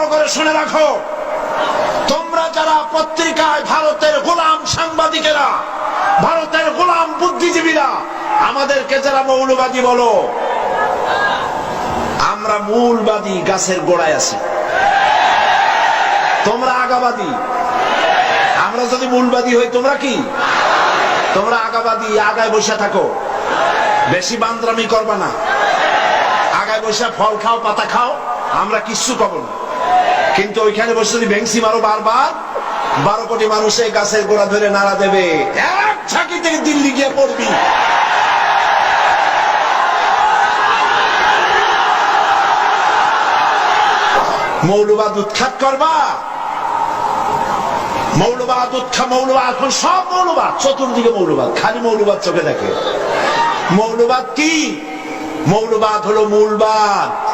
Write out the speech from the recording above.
ভালো করে শুনে রাখো। তোমরা যারা পত্রিকায় ভারতের গোলাম সাংবাদিকেরা, ভারতের গোলাম বুদ্ধিজীবীরা, আমাদেরকে যারা মৌলবাদী বলো, আমরা মূলবাদী গাছের গোড়ায় আছি। তোমরা আগাবাদী। আমরা যদি মূলবাদী হই, তোমরা কি? তোমরা আগাবাদী, আগায় বসে থাকো। বেশি বান্দ্রামি করবা না। আগায় বসে ফল খাও, পাতা খাও, আমরা কিচ্ছু পাবো না। কিন্তু ওইখানে বসে যদি ভেংসি মারো বারবার, বারো কোটি মানুষ এই গাছের গোড়া ধরে নাড়া দেবে। এক ঝাঁকি থেকে দিল্লি গিয়ে পড়বি। মৌলবাদ উৎখাত করবা। মৌলবাদ উৎখা মৌলবাদ, এখন সব মৌলবাদ, চতুর্দিকে মৌলবাদ, খালি মৌলবাদ চোখে দেখে। মৌলবাদ কি? মৌলবাদ হলো মূলবাদ।